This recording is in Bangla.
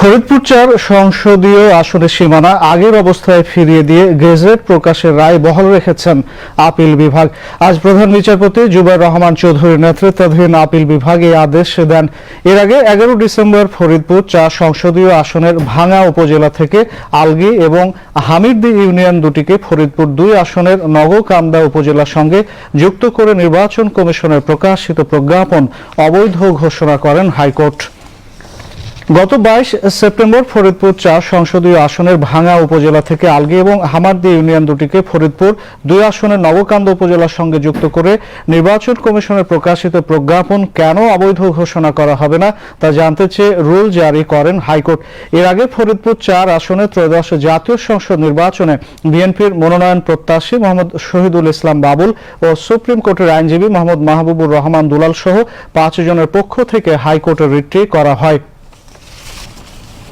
ফরিদপুর চার সংসদীয় আসনের সীমানা আগের অবস্থায় ফিরিয়ে দিয়ে গেজেট প্রকাশের রায় বহাল রেখেছেন আপিল বিভাগ। আজ প্রধান বিচারপতি জুবাইর রহমান চৌধুরীর নেতৃত্বাধীন আপিল বিভাগ এই আদেশ দেন। এর আগে এগারো ডিসেম্বর ফরিদপুর চার সংসদীয় আসনের ভাঙা উপজেলা থেকে আলগি এবং হামিরদি ইউনিয়ন দুটিকে ফরিদপুর দুই আসনের নগকান্দা উপজেলার সঙ্গে যুক্ত করে নির্বাচন কমিশনের প্রকাশিত প্রজ্ঞাপন অবৈধ ঘোষণা করেন হাইকোর্ট। গত বাইশ সেপ্টেম্বর ফরিদপুর চার সংসদীয় আসনের ভাঙা উপজেলা থেকে আলগি এবং হামারদি ইউনিয়ন দুটিকে ফরিদপুর দুই আসনের নবকান্দ উপজেলার সঙ্গে যুক্ত করে নির্বাচন কমিশনের প্রকাশিত প্রজ্ঞাপন কেন অবৈধ ঘোষণা করা হবে না তা জানতে চেয়ে রুল জারি করেন হাইকোর্ট। এর আগে ফরিদপুর চার আসনে ত্রয়োদশ জাতীয় সংসদ নির্বাচনে বিএনপির মনোনয়ন প্রত্যাশী মোহাম্মদ শহীদুল ইসলাম বাবুল ও সুপ্রিম কোর্টের আইনজীবী মোহাম্মদ মাহবুবুর রহমান দুলাল সহ পাঁচ জনের পক্ষ থেকে হাইকোর্টের রিট্রি করা হয়।